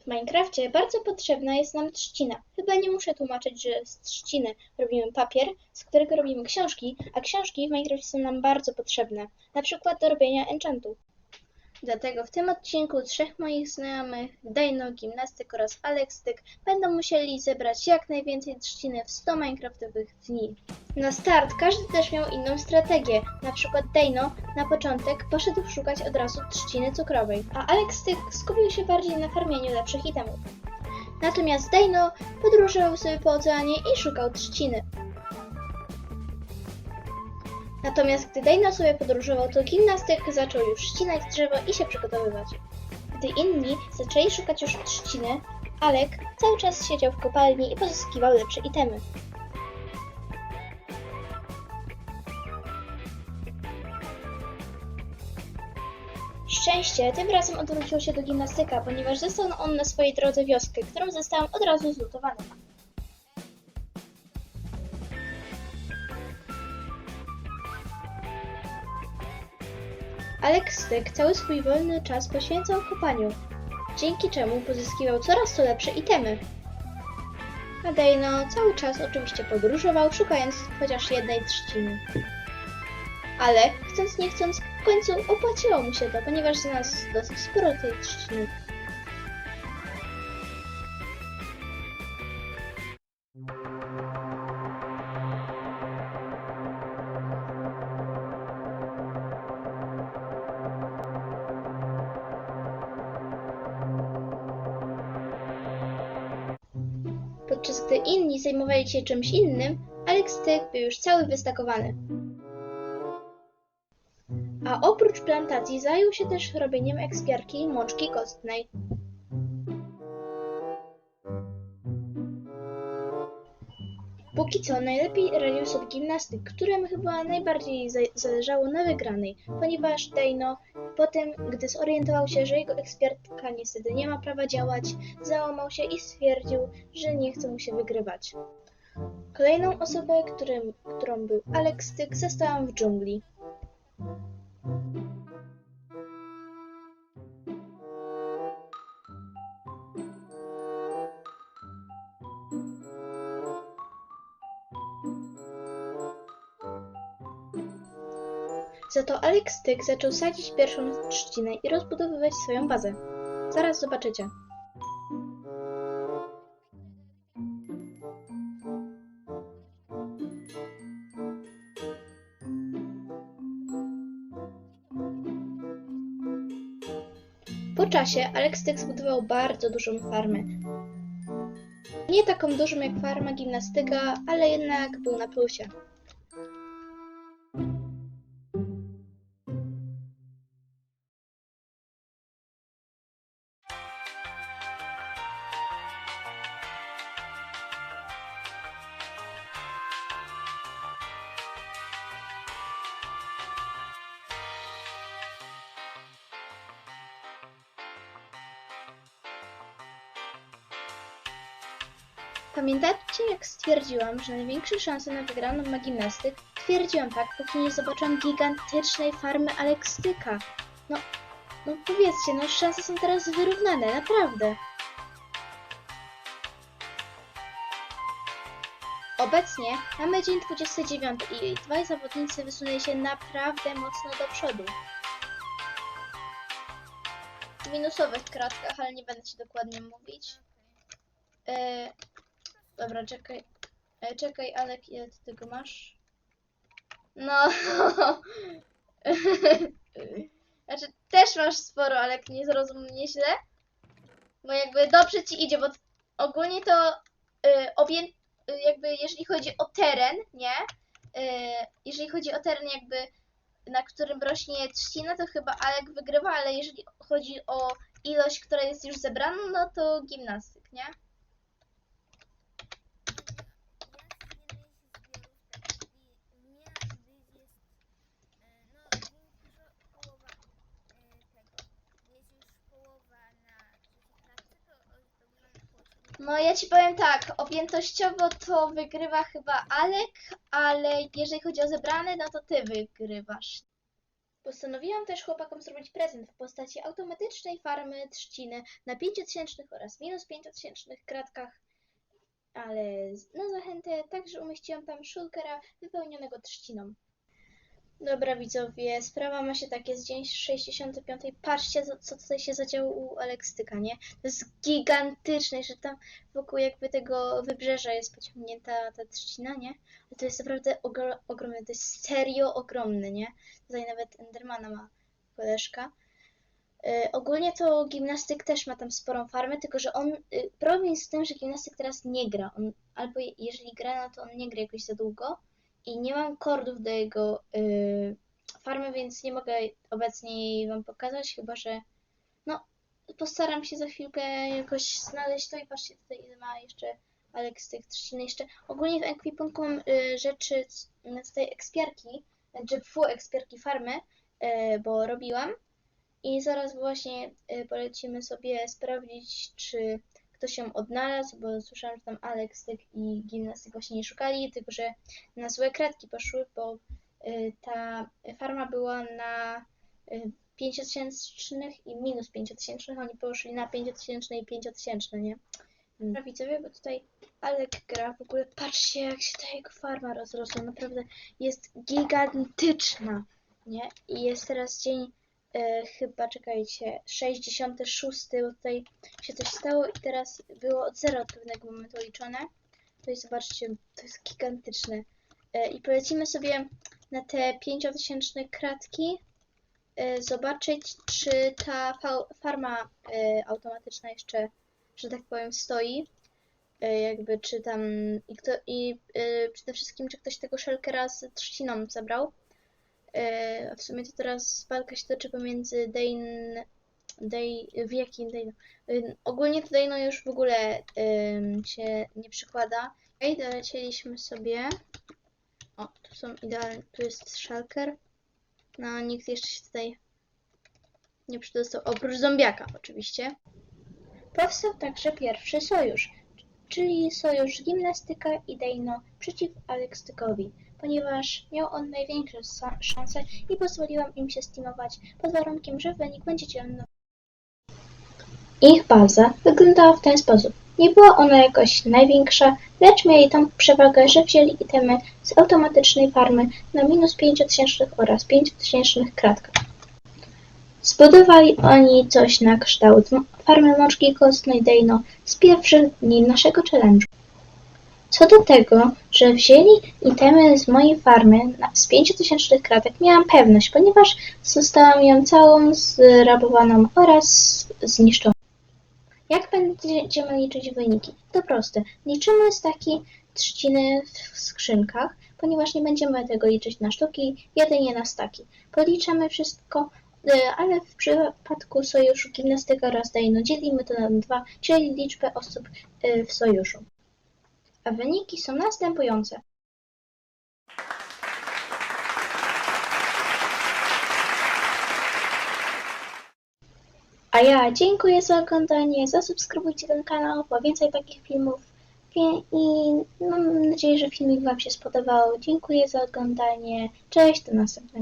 W Minecrafcie bardzo potrzebna jest nam trzcina. Chyba nie muszę tłumaczyć, że z trzciny robimy papier, z którego robimy książki, a książki w Minecrafcie są nam bardzo potrzebne, na przykład do robienia enchantów. Dlatego w tym odcinku trzech moich znajomych, Dino, Gimnastyk oraz Alekstyk, będą musieli zebrać jak najwięcej trzciny w 100 Minecraftowych dni. Na start każdy też miał inną strategię. Na przykład Dino na początek poszedł szukać od razu trzciny cukrowej, a Alekstyk skupił się bardziej na farmieniu lepszych itemów. Natomiast Dino podróżował sobie po oceanie i szukał trzciny. Natomiast gdy Dejno sobie podróżował, to gimnastyk zaczął już ścinać drzewo i się przygotowywać. Gdy inni zaczęli szukać już trzciny, Alek cały czas siedział w kopalni i pozyskiwał lepsze itemy. Szczęście tym razem odwróciło się do gimnastyka, ponieważ zastał on na swojej drodze wioskę, którą została od razu zlutowana. Alekstyk cały swój wolny czas poświęcał kopaniu, dzięki czemu pozyskiwał coraz to lepsze itemy. A Dejno cały czas oczywiście podróżował, szukając chociaż jednej trzciny. Ale chcąc nie chcąc, w końcu opłaciło mu się to, ponieważ znalazł dosyć sporo tej trzciny. Podczas gdy inni zajmowali się czymś innym, Alekstyk był już cały wystakowany. A oprócz plantacji zajął się też robieniem ekspiarki mączki kostnej. Póki co najlepiej radził sobie gimnastyk, któremu chyba najbardziej za- zależało na wygranej, ponieważ Dejno potem, gdy zorientował się, że jego ekspiarka niestety nie ma prawa działać, załamał się i stwierdził, że nie chce mu się wygrywać. Kolejną osobę, którym, którą był Alekstyk, zastałam w dżungli. Za to Alex Tyk zaczął sadzić pierwszą trzcinę i rozbudowywać swoją bazę. Zaraz zobaczycie. Po czasie Alex Tyk zbudował bardzo dużą farmę. Nie taką dużą jak farma gimnastyka, ale jednak był na plusie. Pamiętacie, jak stwierdziłam, że największe szanse na wygraną ma gimnastyk? Twierdziłam tak, póki nie zobaczyłam gigantycznej farmy Alekstyka. No, no powiedzcie, no szanse są teraz wyrównane, naprawdę. Obecnie mamy dzień 29 i dwaj zawodnicy wysunęli się naprawdę mocno do przodu. W minusowych kratkach, ale nie będę ci dokładnie mówić. E, Dobra, czekaj. E, czekaj, Alek, ile ty tego masz? No. znaczy, też masz sporo, Alek, nie zrozum mnie źle. Bo jakby dobrze ci idzie, bo ogólnie to y, y, jakby jeżeli chodzi o teren, nie? Y, jeżeli chodzi o teren jakby na którym rośnie trzcina, to chyba Alek wygrywa, ale jeżeli chodzi o ilość, która jest już zebrana, no to gimnastyk, nie? No ja ci powiem tak, objętościowo to wygrywa chyba Alek, ale jeżeli chodzi o zebrane, no to ty wygrywasz. Postanowiłam też chłopakom zrobić prezent w postaci automatycznej farmy trzciny na 5000 oraz minus 5000 kratkach, ale na zachętę także umieściłam tam shulkera wypełnionego trzciną. Dobra widzowie, sprawa ma się tak, jest dzień 65. Patrzcie, co, tutaj się zadziało u Alekstyka, nie? To jest gigantyczne, że tam wokół jakby tego wybrzeża jest pociągnięta ta trzcina, nie? Ale to jest naprawdę ogro- ogromne, to jest serio ogromne, nie? Tutaj nawet Endermana ma koleżka. Y, ogólnie to gimnastyk też ma tam sporą farmę, tylko że on. Y, problem jest w tym, że gimnastyk teraz nie gra. On, albo je, jeżeli gra, no to on nie gra jakoś za długo. I nie mam kordów do jego y, farmy, więc nie mogę obecnie jej wam pokazać, chyba że. No, postaram się za chwilkę jakoś znaleźć to i patrzcie tutaj ile ma jeszcze Alex tych trzciny jeszcze. Ogólnie w ekwipunku mam y, rzeczy z- na tutaj ekspiarki, znaczy fu ekspiarki farmy, y, bo robiłam. I zaraz właśnie y, polecimy sobie sprawdzić, czy ktoś ją odnalazł, bo słyszałam, że tam Alex Tyk i Gimnastyk właśnie nie szukali, tylko że na złe kratki poszły, bo y, ta farma była na y, 5000 i minus 5000, oni poszli na 5000 i 5000, nie? Dobra widzowie, bo tutaj Alek gra, w ogóle patrzcie jak się ta jego farma rozrosła, naprawdę jest gigantyczna, nie? I jest teraz dzień e, chyba, czekajcie, 66, bo tutaj się coś stało i teraz było od zera od pewnego momentu liczone. Tutaj zobaczcie, to jest gigantyczne. E, I polecimy sobie na te 5000 kratki e, zobaczyć, czy ta fa- farma e, automatyczna jeszcze, że tak powiem, stoi. E, jakby czy tam i, kto, i e, przede wszystkim, czy ktoś tego shulkera z trzciną zabrał. E, w sumie to teraz walka się toczy pomiędzy Dane, Dane, Wiekiem, Dane. E, ogólnie to Dane już w ogóle się nie przykłada. Okej, dolecieliśmy sobie. O, tu są idealne, tu jest shulker. No, nikt jeszcze się tutaj nie przydostał, oprócz zombiaka oczywiście. Powstał także pierwszy sojusz, czyli sojusz gimnastyka i Dejno przeciw Alekstykowi, ponieważ miał on największe szanse i pozwoliłam im się steamować pod warunkiem, że wynik będzie dzielny. Ich baza wyglądała w ten sposób. Nie była ona jakoś największa, lecz mieli tą przewagę, że wzięli itemy z automatycznej farmy na minus 5000 oraz 5000 kratkach. Zbudowali oni coś na kształt farmy mączki kostnej Dejno z pierwszych dni naszego challenge'u. Co do tego, że wzięli itemy z mojej farmy z 5000 kratek, miałam pewność, ponieważ zostałam ją całą zrabowaną oraz zniszczoną. Jak będziemy liczyć wyniki? To proste. Liczymy staki trzciny w skrzynkach, ponieważ nie będziemy tego liczyć na sztuki, jedynie na staki. Policzamy wszystko, e, ale w przypadku sojuszu gimnastyka oraz Dejno dzielimy to na dwa, czyli liczbę osób e, w sojuszu. A wyniki są następujące. A ja dziękuję za oglądanie, zasubskrybujcie ten kanał po więcej takich filmów i mam nadzieję, że filmik Wam się spodobał. Dziękuję za oglądanie. Cześć, do następnego.